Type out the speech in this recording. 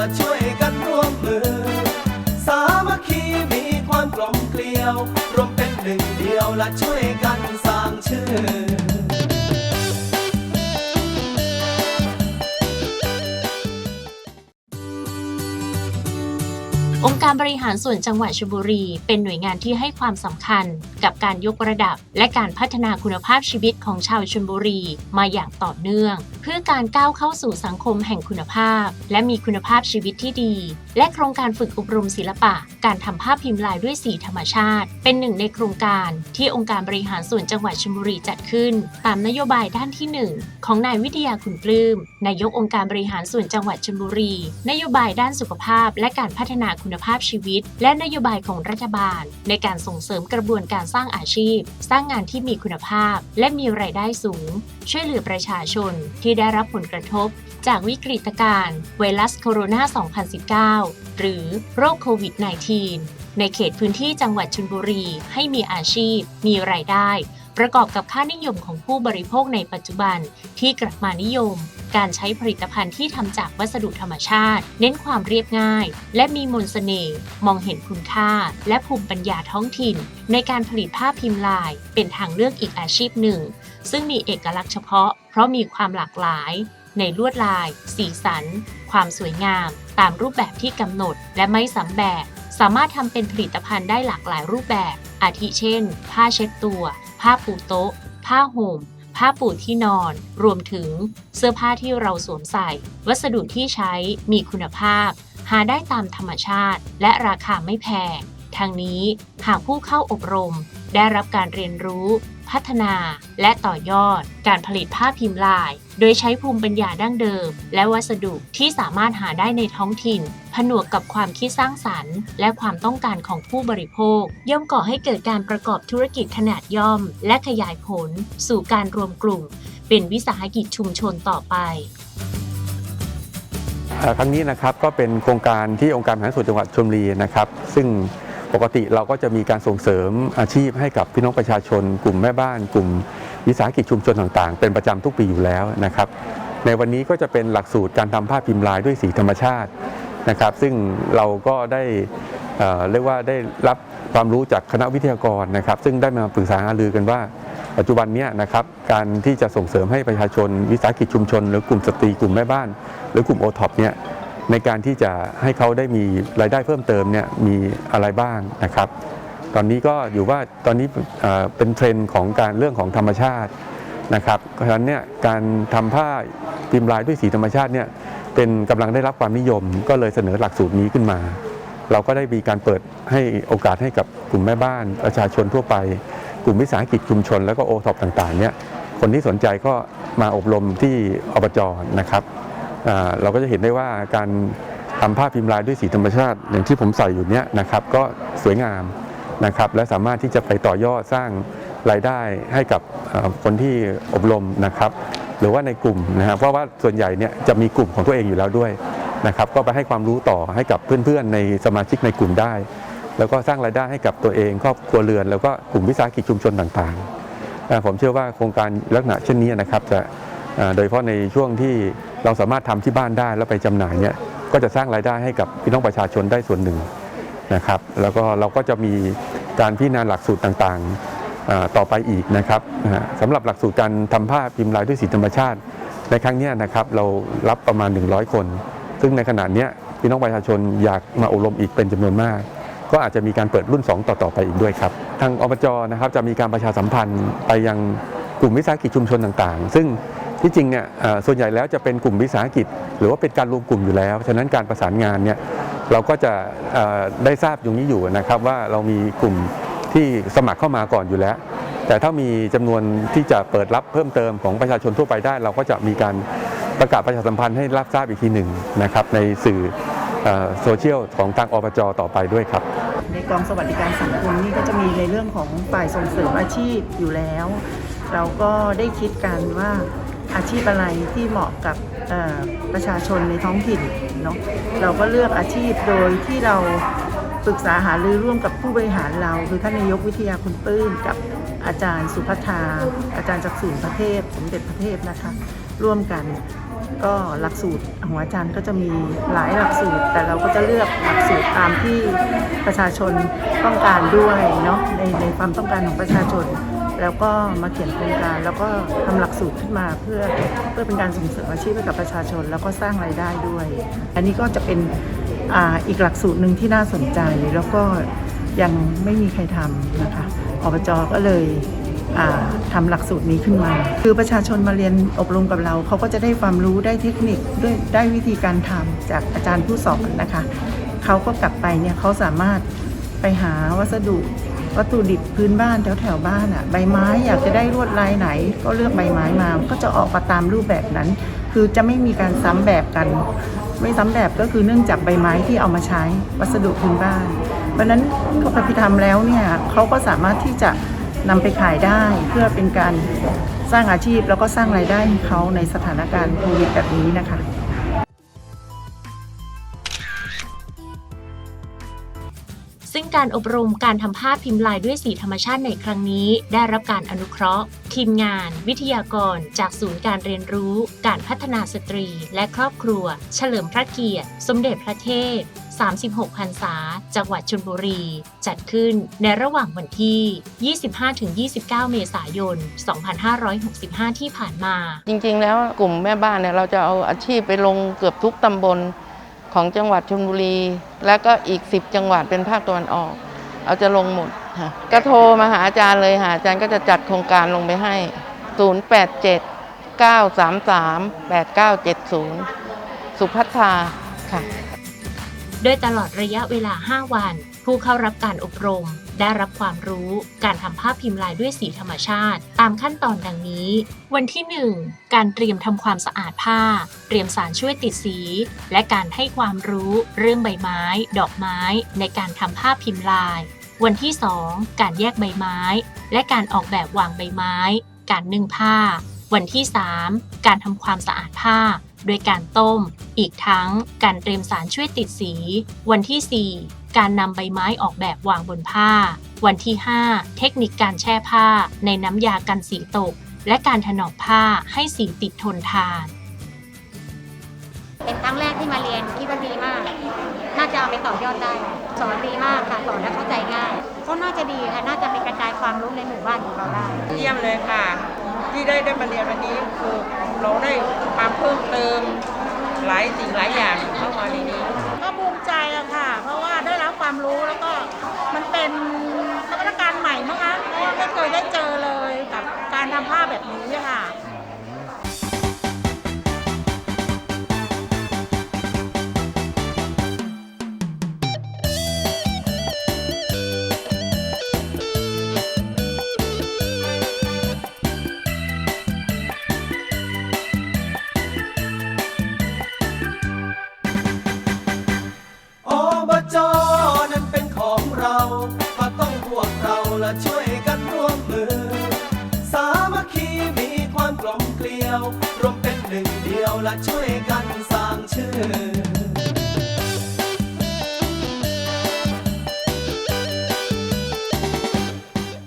และช่วยกันร่วมมือ สามัคคีมีความกลมเกลียว รวมเป็นหนึ่งเดียวและช่วยกันสร้างชื่อ การบริหารส่วนจังหวัดชลบุรี เป็นหน่วยงานที่ให้ความสำคัญกับการยกระดับ และการพัฒนาคุณภาพชีวิตของชาวชลบุรีมาอย่างต่อเนื่อง เพื่อการก้าวเข้าสู่สังคมแห่งคุณภาพ และมีคุณภาพชีวิตที่ดี และโครงการฝึกอบรมศิลปะ การทำภาพพิมพ์ลายด้วยสีธรรมชาติ เป็นหนึ่งในโครงการที่องค์การบริหารส่วนจังหวัดชลบุรีจัดขึ้น ตามนโยบายด้านที่หนึ่งของนายวิทยาขุนปลื้มนายกองค์การบริหารส่วนจังหวัดชลบุรี นโยบายด้านสุขภาพ และการพัฒนาคุณภาพชีวิต และนโยบายของรัฐบาล ในการส่งเสริมกระบวนการสร้างอาชีพ สร้างงานที่มีคุณภาพ และมีรายได้สูง ช่วยเหลือประชาชนที่ได้รับผลกระทบ จากวิกฤตการณ์ไวรัสโคโรนา 2019 หรือโรคโควิด -19 ในเขตพื้นที่จังหวัดชลบุรีให้มีอาชีพ มีรายได้ ประกอบกับค่านิยมของผู้บริโภคในปัจจุบันที่กลับมานิยม การใช้ผลิตภัณฑ์ที่ทำจากวัสดุธรรมชาติ เน้นความเรียบง่าย และมีมนต์เสน่ห์มองเห็นคุณค่า และภูมิปัญญาท้องถิ่น ในการผลิตผ้าพิมพ์ลาย เป็นทางเลือกอีกอาชีพหนึ่ง ซึ่งมีเอกลักษณ์เฉพาะ เพราะมีความหลากหลาย ในลวดลาย สีสัน ความสวยงาม ตามรูปแบบที่กำหนด และไม่ซ้ำแบบ สามารถทำเป็นผลิตภัณฑ์ได้หลากหลายรูปแบบอาทิเช่น ผ้าเช็ดตัว ผ้าปูโต๊ะ ผ้าห่ม ผ้าปูที่นอน รวมถึงเสื้อผ้าที่เราสวมใส่ วัสดุที่ใช้มีคุณภาพ หาได้ตามธรรมชาติ และราคาไม่แพงทางนี้หากผู้เข้าอบรม ได้รับการเรียนรู้ พัฒนา และต่อยอด การผลิตผ้าพิมพ์ลาย โดยใช้ภูมิปัญญาดั้งเดิม และวัสดุที่สามารถหาได้ในท้องถิ่น ผนวกกับความคิดสร้างสรรค์ และความต้องการของผู้บริโภค ย่อมก่อให้เกิดการประกอบธุรกิจขนาดย่อม และขยายผล สู่การรวมกลุ่ม เป็นวิสาหกิจชุมชนต่อไปครั้งนี้นะครับก็เป็นโครงการที่องค์การบริหารส่วนจังหวัดชลบุรีนะครับ ซึ่ง ปกติเราก็จะมีการส่งเสริมอาชีพให้กับพี่น้องประชาชน กลุ่มแม่บ้าน กลุ่มวิสาหกิจชุมชนต่างๆ เป็นประจำทุกปีอยู่แล้วนะครับ ในวันนี้ก็จะเป็นหลักสูตรการทำผ้าพิมพ์ลายด้วยสีธรรมชาตินะครับ ซึ่งเราก็ได้เเรียกว่าได้รับความรู้จากคณะวิทยากรนะครับ ซึ่งได้มาปรึกษาหารือกันว่าปัจจุบันนี้นะครับการที่จะส่งเสริมให้ประชาชนวิสาหกิจชุมชน หรือกลุ่มสตรีกลุ่มแม่บ้าน หรือกลุ่มโอท็อปเนี่ย ในการที่จะให้เขาได้มีรายได้เพิ่มเติมเนี่ยมีอะไรบ้างนะครับ ตอนนี้ก็อยู่ว่าตอนนี้เป็นเทรนด์ของการเรื่องของธรรมชาตินะครับเพราะฉะนั้นเนี่ยการทำผ้าพิมพ์ลายด้วยสีธรรมชาติเนี่ยเป็นกำลังได้รับความนิยม ก็เลยเสนอหลักสูตรนี้ขึ้นมา เราก็ได้มีการเปิดให้โอกาสให้กับกลุ่มแม่บ้านประชาชนทั่วไป กลุ่มวิสาหกิจชุมชน แล้วก็โอท็อปต่างๆเนี่ยคนที่สนใจก็มาอบรมที่อบจนะครับ เราก็จะเห็นได้ว่าการทำผ้าพิมพ์ลายด้วยสีธรรมชาติ อย่างที่ผมใส่อยู่เนี้ยนะครับก็สวยงามนะครับและสามารถที่จะไปต่อยอดสร้างรายได้ให้กับคนที่อบรมนะครับหรือว่าในกลุ่มนะครับเพราะว่าส่วนใหญ่เนี่ยจะมีกลุ่มของตัวเองอยู่แล้วด้วยนะครับก็ไปให้ความรู้ต่อให้กับเพื่อนๆ ในสมาชิกในกลุ่มได้ แล้วก็สร้างรายได้ให้กับตัวเองครอบครัวเรือน แล้วก็กลุ่มวิสาหกิจชุมชนต่างๆอ่ผมเชื่อว่าโครงการลักษณะเช่นนี้นะครับจะโดยเฉพาะในช่วงที่ เราสามารถทำที่บ้านได้แล้วไปจำหน่ายเนี่ยก็จะสร้างรายได้ให้กับพี่น้องประชาชนได้ส่วนหนึ่งนะครับ แล้วก็เราก็จะมีการพิจารณาหลักสูตรต่างๆต่อไปอีกนะครับสำหรับหลักสูตรการทำผ้าพิมพ์ลายด้วยสีธรรมชาติ ในครั้งนี้นะครับเรารับประมาณ 100 คน ซึ่งในขณะเนี้ยพี่น้องประชาชนอยากมาอบรมอีกเป็นจำนวนมาก ก็อาจจะมีการเปิดรุ่น 2 ต่อๆไปอีกด้วยครับ ทางอบจนะครับจะมีการประชาสัมพันธ์ไปยังกลุ่มวิสาหกิจชุมชนต่างๆ ซึ่ง ที่จริงเนี่ยส่วนใหญ่แล้วจะเป็นกลุ่มวิสาหกิจ หรือว่าเป็นการรวมกลุ่มอยู่แล้ว ฉะนั้นการประสานงานเนี่ยเราก็จะได้ทราบอยู่นี้อยู่นะครับว่าเรามีกลุ่มที่สมัครเข้ามาก่อนอยู่แล้ว แต่ถ้ามีจำนวนที่จะเปิดรับเพิ่มเติมของประชาชนทั่วไปได้ เราก็จะมีการประกาศประชาสัมพันธ์ให้รับทราบอีกทีหนึ่งนะครับในสื่อเอ่อโซเชียลของทางอบจต่อไปด้วยครับ ในกองสวัสดิการสังคมนี่ก็จะมีในเรื่องของฝ่ายส่งเสริมอาชีพอยู่แล้ว เราก็ได้คิดกันว่า อาชีพอะไรที่เหมาะกับประชาชนในท้องถิ่นเนาะเราก็เลือกอาชีพโดยที่เราปรึกษาหารือร่วมกับผู้บริหารเราคือท่านนายกวิทยาคุณปลื้มกับอาจารย์สุพัฒนาอาจารย์จากศูนย์พระเทพสมเด็จพระเทพนะคะ ร่วมกันก็หลักสูตรของอาจารย์ก็จะมีหลายหลักสูตร แต่เราก็จะเลือกหลักสูตรตามที่ประชาชนต้องการด้วยเนาะในในความต้องการของประชาชน แล้วก็มาเขียนโครงการ แล้วก็ทำหลักสูตรขึ้นมาเพื่อเพื่อเป็นการส่งเสริมอาชีพให้กับประชาชน แล้วก็สร้างรายได้ด้วย อันนี้ก็จะเป็นออีกหลักสูตรหนึ่งที่น่าสนใจ แล้วก็ยังไม่มีใครทำนะคะอบจก็เลยอ่าทำหลักสูตรนี้ขึ้นมา คือประชาชนมาเรียนอบรมกับเรา เขาก็จะได้ความรู้ได้เทคนิคด้วยได้วิธีการทำจากอาจารย์ผู้สอนนะคะ เขาก็กลับไปเนี่ยเขาสามารถไปหาวัสดุ วัตถุดิบพื้นบ้านแถวแถวบ้านอะใบไม้อยากจะได้ลวดลายไหน ก็เลือกใบไม้มา ก็จะออกมาตามรูปแบบนั้น คือจะไม่มีการซ้ำแบบกัน ไม่ซ้ำแบบก็คือเนื่องจากใบไม้ที่เอามาใช้วัสดุพื้นบ้านเพราะนั้นเขาไปทำแล้วเนี่ยเขาก็สามารถที่จะนำไปขายได้เพื่อเป็นการสร้างอาชีพแล้วก็สร้างรายได้ให้เขาในสถานการณ์โควิดแบบนี้นะคะ การอบรมการทำภาพพิมพ์ลายด้วยสีธรรมชาติในครั้งนี้ ได้รับการอนุเคราะห์ ทีมงาน วิทยากร จากศูนย์การเรียนรู้ การพัฒนาสตรี และครอบครัว เฉลิมพระเกียรติ สมเด็จพระเทพ36พรรษา จังหวัดชลบุรี จัดขึ้นในระหว่างวันที่ 25-29 เมษายน 2565 ที่ผ่านมา จริงๆ แล้วกลุ่มแม่บ้านเนี่ยเราจะเอาอาชีพไปลงเกือบทุกตำบล ของจังหวัดชลบุรี และก็อีก 10 จังหวัดเป็นภาคตะวันออก เอาจะลงหมดค่ะก็โทรมาหาอาจารย์เลยค่ะอาจารย์ก็จะจัดโครงการลงไปให้ 087 933 8970 สุพัฒนาค่ะ โดยตลอดระยะเวลา 5 วัน ผู้เข้ารับการอบรม ได้รับความรู้การทำภาพพิมพ์ลายด้วยสีธรรมชาติ ตามขั้นตอนดังนี้ วันที่ 1 การเตรียมทำความสะอาดผ้า เตรียมสารช่วยติดสี และการให้ความรู้เรื่องใบไม้ ดอกไม้ ในการทำภาพพิมพ์ลาย วันที่ 2 การแยกใบไม้ และการออกแบบวางใบไม้ การนึ่งผ้า วันที่ 3 การทำความสะอาดผ้าโดยการต้ม อีกทั้งการเตรียมสารช่วยติดสี วันที่ 4 การนำใบไม้ออกแบบวางบนผ้า วันที่ 5 เทคนิคการแช่ผ้า ในน้ำยากันสีตก และการถนอมผ้าให้สีติดทนทาน เป็นครั้งแรกที่มาเรียนคิดว่าดีมาก น่าจะเอาไปต่อยอดได้ สอนดีมากค่ะ สอนและเข้าใจง่ายก็น่าจะดีค่ะ น่าจะเป็นกระจายความรู้ในหมู่บ้านของเราได้เยี่ยมเลยค่ะ ที่ได้ได้มาเรียนวันนี้คือเราได้ความเพิ่มเติมหลายสิ่งหลายอย่างเข้ามาในนี้ ความรู้แล้วก็มันเป็นนวัตกรรมใหม่มั้งคะเพราะว่าไม่เคยได้เจอเลยกับการทำผ้าแบบนี้ค่ะ วกเราละช่วยกันร่วมมือ สามัคคีมีความกลมเกลียว รวมเป็นหนึ่งเดียวละช่วยกันสร้างชื่อ